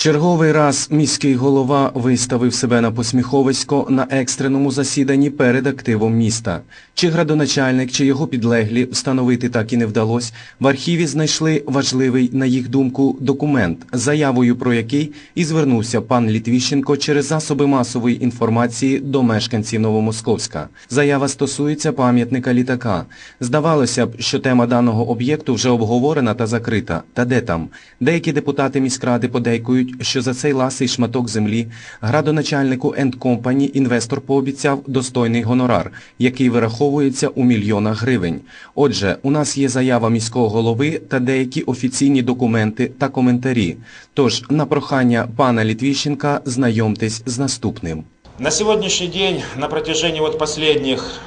Черговий раз міський голова виставив себе на посміховисько на екстреному засіданні перед активом міста. Чи градоначальник, чи його підлеглі встановити так і не вдалося, в архіві знайшли важливий, на їх думку, документ, заявою про який і звернувся пан Літвіщенко через засоби масової інформації до мешканців Новомосковська. Заява стосується пам'ятника літака. Здавалося б, що тема даного об'єкту вже обговорена та закрита. Та де там? Деякі депутати міськради подейкують, що за цей ласий шматок землі градоначальнику Енд Компані інвестор пообіцяв достойний гонорар, який вираховується у мільйонах гривень. Отже, у нас є заява міського голови та деякі офіційні документи та коментарі. Тож, на прохання пана Літвіщенка знайомтесь з наступним. На сегодняшний день, на протяжении вот последних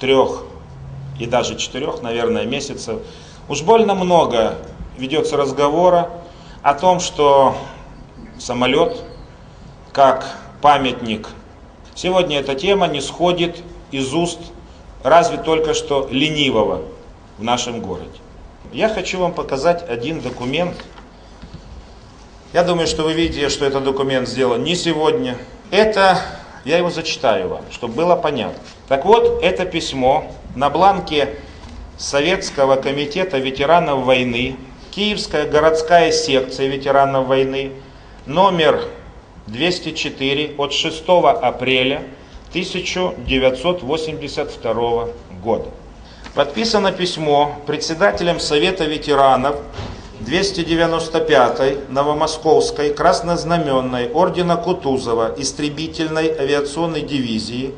трех и даже четырех, наверное, месяцев, уж больно много ведется разговора о том, что самолет как памятник. Сегодня эта тема не сходит из уст разве только что ленивого в нашем городе. Я хочу вам показать один документ. Я думаю, что вы видите, что этот документ сделан не сегодня. Это, я его зачитаю вам, чтобы было понятно. Так вот, это письмо на бланке Советского комитета ветеранов войны, Киевская городская секция ветеранов войны, номер 204 от 6 апреля 1982 года. Подписано письмо председателем Совета ветеранов 295-й Новомосковской краснознаменной ордена Кутузова истребительной авиационной дивизии,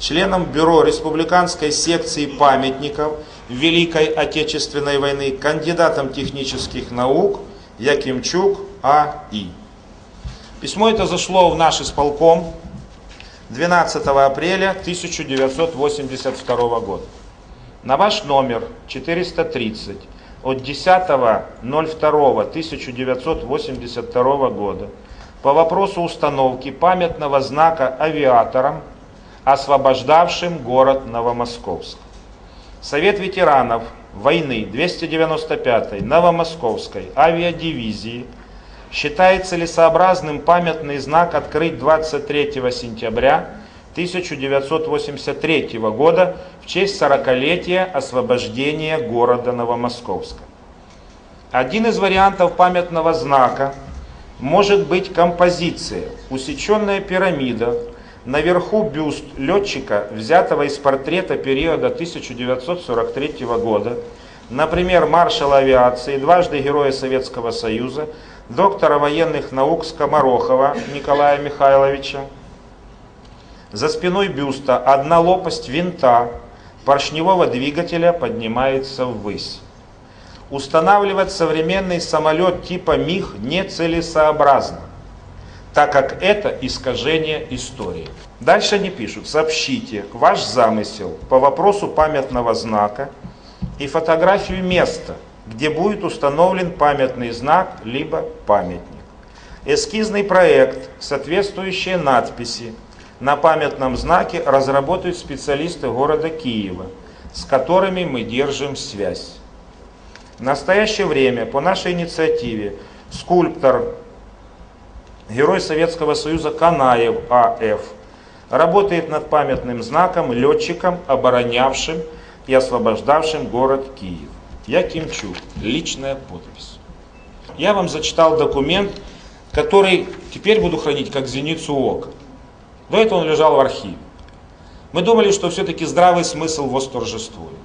членом Бюро республиканской секции памятников Великой Отечественной войны, кандидатом технических наук Якимчук А.И. Письмо это зашло в наш исполком 12 апреля 1982 года. На ваш номер 430 от 10.02.1982 года по вопросу установки памятного знака авиаторам, освобождавшим город Новомосковск. Совет ветеранов войны 295-й Новомосковской авиадивизии считает целесообразным памятный знак открыть 23 сентября 1983 года в честь 40-летия освобождения города Новомосковска. Один из вариантов памятного знака может быть композиция «Усеченная пирамида», наверху бюст летчика, взятого из портрета периода 1943 года, например, маршала авиации, дважды Героя Советского Союза, доктора военных наук Скоморохова Николая Михайловича, за спиной бюста одна лопасть винта поршневого двигателя поднимается ввысь. Устанавливать современный самолет типа МиГ нецелесообразно, так как это искажение истории. Дальше они пишут, сообщите ваш замысел по вопросу памятного знака и фотографию места, где будет установлен памятный знак либо памятник. Эскизный проект, соответствующие надписи, на памятном знаке разработают специалисты города Киева, с которыми мы держим связь. В настоящее время по нашей инициативе скульптор, герой Советского Союза Канаев А.Ф. работает над памятным знаком летчиком, оборонявшим и освобождавшим город Киев. Я Кимчук, личная подпись. Я вам зачитал документ, который теперь буду хранить как зеницу ока. До этого он лежал в архиве. Мы думали, что все-таки здравый смысл восторжествует.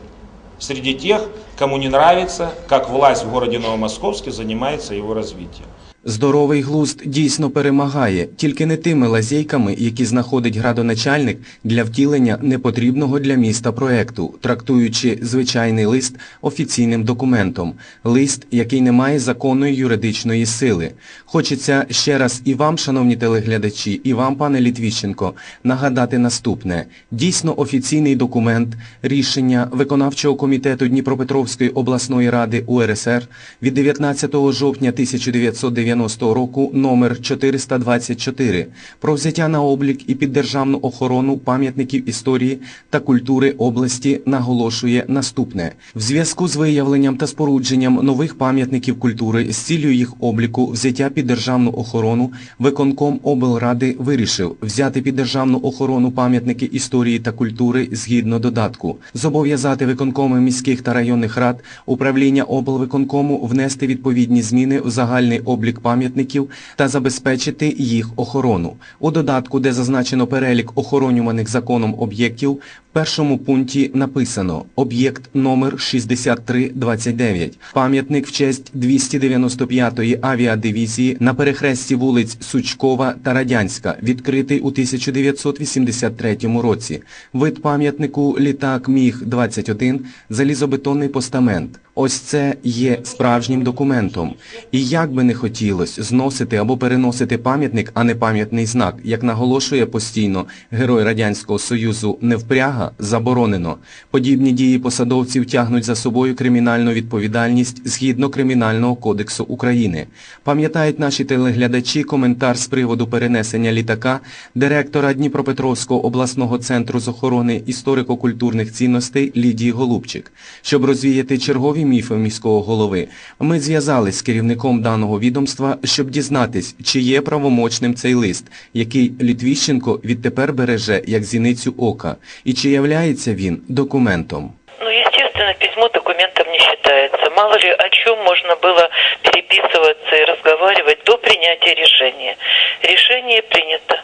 Среди тех, кому не нравится, как власть в городе Новомосковске занимается его развитием. Здоровий глузд дійсно перемагає, тільки не тими лазейками, які знаходить градоначальник для втілення непотрібного для міста проекту, трактуючи звичайний лист офіційним документом, лист, який не має законної юридичної сили. Хочеться ще раз і вам, шановні телеглядачі, і вам, пане Літвіщенко, нагадати наступне. Дійсно офіційний документ, рішення виконавчого комітету Дніпропетровської обласної ради УРСР від 19 жовтня 1990 90 року номер 424 про взяття на облік і під державну охорону пам'ятників історії та культури області наголошує наступне. В зв'язку з виявленням та спорудженням нових пам'ятників культури з цілею їх обліку взяття під державну охорону виконком облради вирішив взяти під державну охорону пам'ятники історії та культури згідно додатку, зобов'язати виконкоми міських та районних рад управління облвиконкому внести відповідні зміни в загальний облік пам'ятників та забезпечити їх охорону. У додатку, де зазначено перелік охоронюваних законом об'єктів, в першому пункті написано об'єкт номер 6329, пам'ятник в честь 295-ї авіадивізії на перехресті вулиць Сучкова та Радянська, відкритий у 1983 році. Вид пам'ятнику літак Міг-21, залізобетонний постамент. Ось це є справжнім документом. І як би не хотілося зносити або переносити пам'ятник, а не пам'ятний знак, як наголошує постійно герой Радянського Союзу Невпряга, заборонено. Подібні дії посадовців тягнуть за собою кримінальну відповідальність згідно Кримінального кодексу України. Пам'ятають наші телеглядачі коментар з приводу перенесення літака директора Дніпропетровського обласного центру з охорони історико-культурних цінностей Лідії Голубчик. Щоб розвіяти чергові міфи міського голови, ми зв'язались з керівником даного відомства, щоб дізнатись, чи є правомочним цей лист, який Літвіщенко відтепер береже як зіницю ока, і чи являється він документом. Ну, естественно, письмо документом не считается. Мало ли о чем можно было переписываться и разговаривать до принятия решения. Решение принято.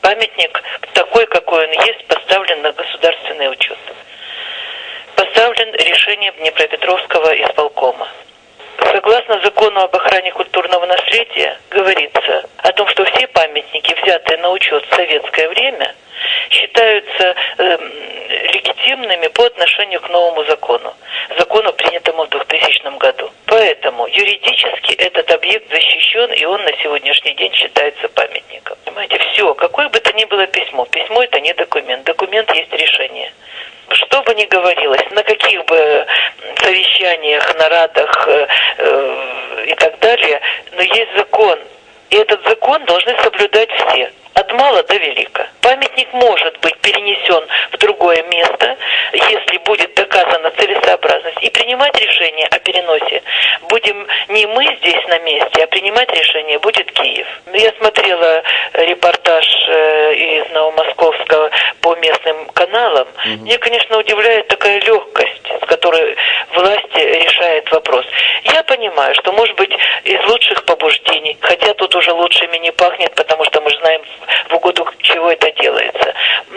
Памятник такой, какой он есть, поставлен на государственный учет. Поставлен решением Днепропетровского исполкома. Согласно закону об охране культурного наследия, говорится о том, что все памятники, взятые на учет в советское время, считаются эм, легитимными по отношению к новому закону, закону, принятому в 2000 году. Поэтому юридически этот объект защищен, и он на сегодняшний день считается памятником. Понимаете, все, какое бы то ни было письмо, письмо это не документ, документ есть решение. Что бы ни говорилось, на каких бы совещаниях, нарадах э, э, и так далее, но есть закон, и этот закон должны соблюдать все. От мала до велика. Памятник может быть перенесен в другое место, если будет доказана целесообразность. И принимать решение о переносе будем не мы здесь на месте, а принимать решение будет Киев. Я смотрела репортаж э, из Новомосковского по местным каналам. Мне, конечно, удивляет такая легкость, с которой власть решает вопрос. Я понимаю, что, может быть, из лучших побуждений, хотя тут уже лучшими не пахнет, потому что мы же знаем в угоду чего это делается.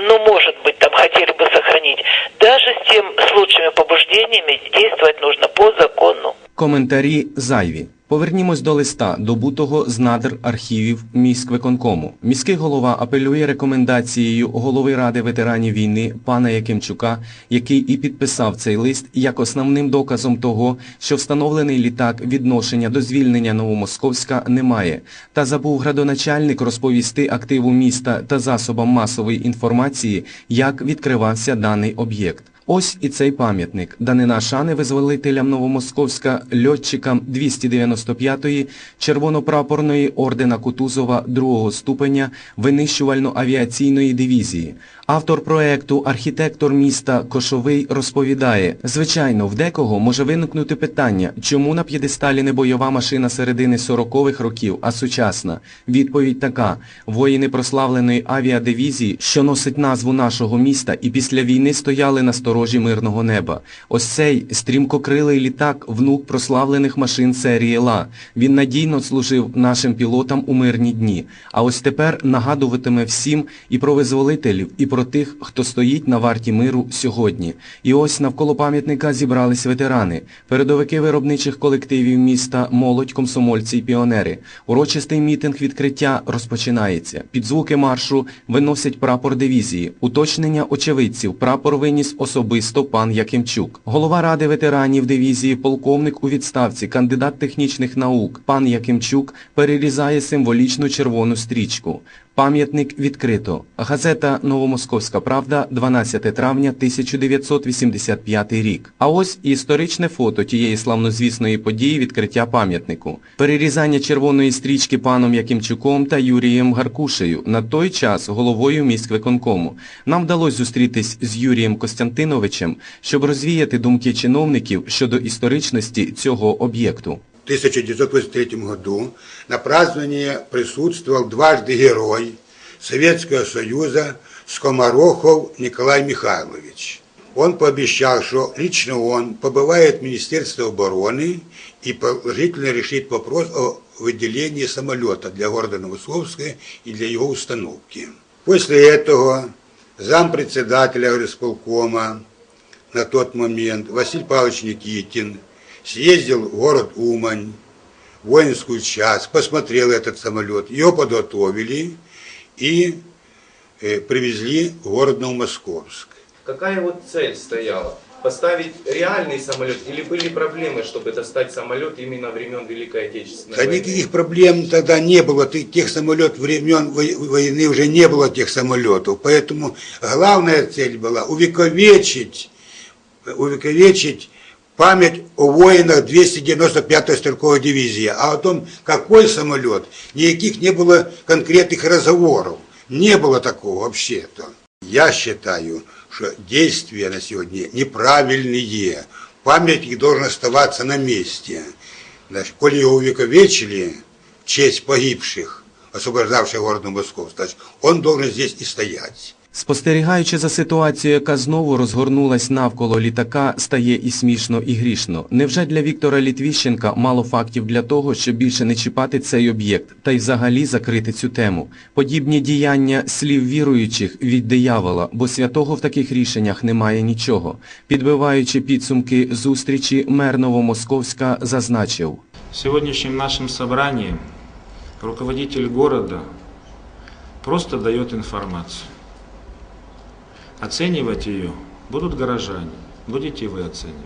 Но, может быть, там хотели бы сохранить. Даже с тем, с лучшими побуждениями действовать нужно по закону. Коментарі зайві. Повернімось до листа, добутого з надр архівів міськвиконкому. Міський голова апелює рекомендацією голови Ради ветеранів війни пана Якимчука, який і підписав цей лист як основним доказом того, що встановлений літак відношення до звільнення Новомосковська немає, та забув градоначальник розповісти активу міста та засобам масової інформації, як відкривався даний об'єкт. Ось і цей пам'ятник, данина шани визволителям Новомосковська, льотчикам 295-ї червонопрапорної ордена Кутузова другого ступеня винищувально-авіаційної дивізії. Автор проекту, архітектор міста Кошовий розповідає, звичайно, в декого може виникнути питання, чому на п'єдесталі не бойова машина середини 40-х років, а сучасна. Відповідь така: воїни прославленої авіадивізії, що носить назву нашого міста, і після війни стояли на сторожі мирного неба. Ось цей стрімкокрилий літак внук прославлених машин серії Ла. Він надійно служив нашим пілотам у мирні дні. А ось тепер нагадуватиме всім і про визволителів, і про тих, хто стоїть на варті миру сьогодні. І ось навколо пам'ятника зібрались ветерани, передовики виробничих колективів міста, молодь, комсомольці і піонери. Урочистий мітинг відкриття розпочинається. Під звуки маршу виносять прапор дивізії. Уточнення очевидців. Прапор виніс особисто пан Якимчук. Голова Ради ветеранів дивізії, полковник у відставці, кандидат технічних наук, пан Якимчук перерізає символічну червону стрічку. Пам'ятник відкрито. Газета Новомосковська Правда, 12 травня 1985 рік. А ось історичне фото тієї славнозвісної події відкриття пам'ятнику. Перерізання червоної стрічки паном Якимчуком та Юрієм Гаркушею, на той час головою міськвиконкому. Нам вдалося зустрітись з Юрієм Костянтиновичем, щоб розвіяти думки чиновників щодо історичності цього об'єкту. В 1983 году на праздновании присутствовал дважды герой Советского Союза Скоморохов Николай Михайлович. Он пообещал, что лично он побывает в Министерстве обороны и положительно решит вопрос о выделении самолета для города Новословска и для его установки. После этого зампредседателя горисполкома на тот момент Василий Павлович Никитин съездил в город Умань, воинскую часть, посмотрел этот самолет, его подготовили и э, привезли в город Новомосковск. Какая вот цель стояла? Поставить реальный самолет или были проблемы, чтобы достать самолет именно времен Великой Отечественной Да войны? никаких проблем тогда не было, тех самолетов времен вой- войны уже не было тех самолетов, поэтому главная цель была увековечить, увековечить память о воинах 295-й стрелковой дивизии, а о том, какой самолет, никаких не было конкретных разговоров, не было такого вообще-то. Я считаю, что действия на сегодня неправильные, памятник должен оставаться на месте. Значит, коли его увековечили честь погибших, освобождавших город Москву, значит, он должен здесь и стоять. Спостерігаючи за ситуацією, яка знову розгорнулась навколо літака, стає і смішно, і грішно. Невже для Віктора Літвіщенка мало фактів для того, щоб більше не чіпати цей об'єкт, та й взагалі закрити цю тему? Подібні діяння слів віруючих від диявола, бо святого в таких рішеннях немає нічого. Підбиваючи підсумки зустрічі, мер Новомосковська зазначив. В сегодняшнем нашем собрании руководитель города просто дает информацию. Оценивать ее будут горожане, будете вы оценивать.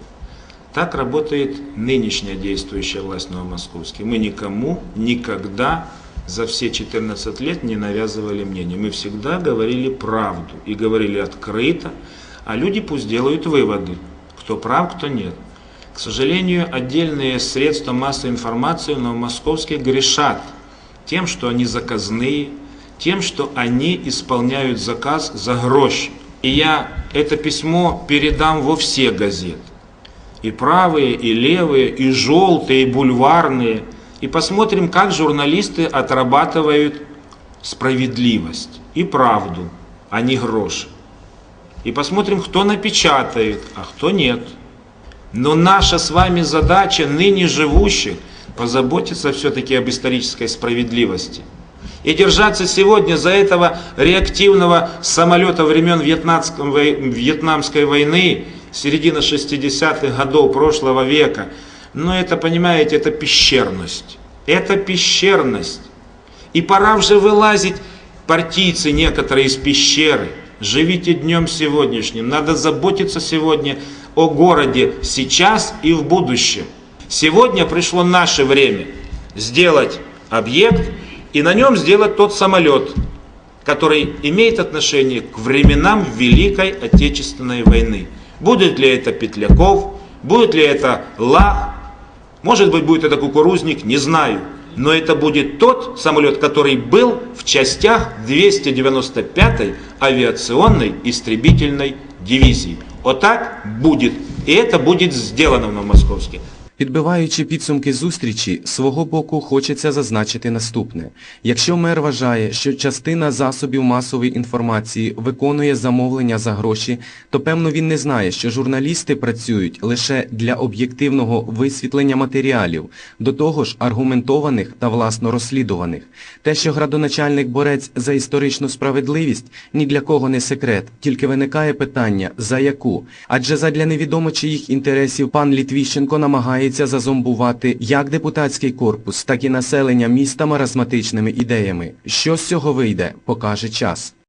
Так работает нынешняя действующая власть Новомосковской. Мы никому никогда за все 14 лет не навязывали мнение. Мы всегда говорили правду и говорили открыто, а люди пусть делают выводы, кто прав, кто нет. К сожалению, отдельные средства массовой информации в Новомосковске грешат тем, что они заказные, тем, что они исполняют заказ за гроши. И я это письмо передам во все газеты. И правые, и левые, и желтые, и бульварные. И посмотрим, как журналисты отрабатывают справедливость и правду, а не гроши. И посмотрим, кто напечатает, а кто нет. Но наша с вами задача, ныне живущих, позаботиться все-таки об исторической справедливости. И держаться сегодня за этого реактивного самолета времен Вьетнамской войны, середины 60-х годов прошлого века, ну это, понимаете, это пещерность. Это пещерность. И пора уже вылазить, партийцы некоторые из пещеры. Живите днем сегодняшним. Надо заботиться сегодня о городе сейчас и в будущем. Сегодня пришло наше время сделать объект и на нем сделать тот самолет, который имеет отношение к временам Великой Отечественной войны. Будет ли это Петляков, будет ли это Лах, может быть, будет это кукурузник, не знаю. Но это будет тот самолет, который был в частях 295-й авиационной истребительной дивизии. Вот так будет. И это будет сделано в Новомосковске. Підбиваючи підсумки зустрічі, свого боку хочеться зазначити наступне. Якщо мер вважає, що частина засобів масової інформації виконує замовлення за гроші, то певно він не знає, що журналісти працюють лише для об'єктивного висвітлення матеріалів, до того ж аргументованих та власно розслідуваних. Те, що градоначальник борець за історичну справедливість, ні для кого не секрет, тільки виникає питання, за яку? Адже задля невідомо чиїх інтересів пан Літвіщенко намагається зазомбувати як депутатський корпус, так і населення міста маразматичними ідеями. Що з цього вийде, покаже час.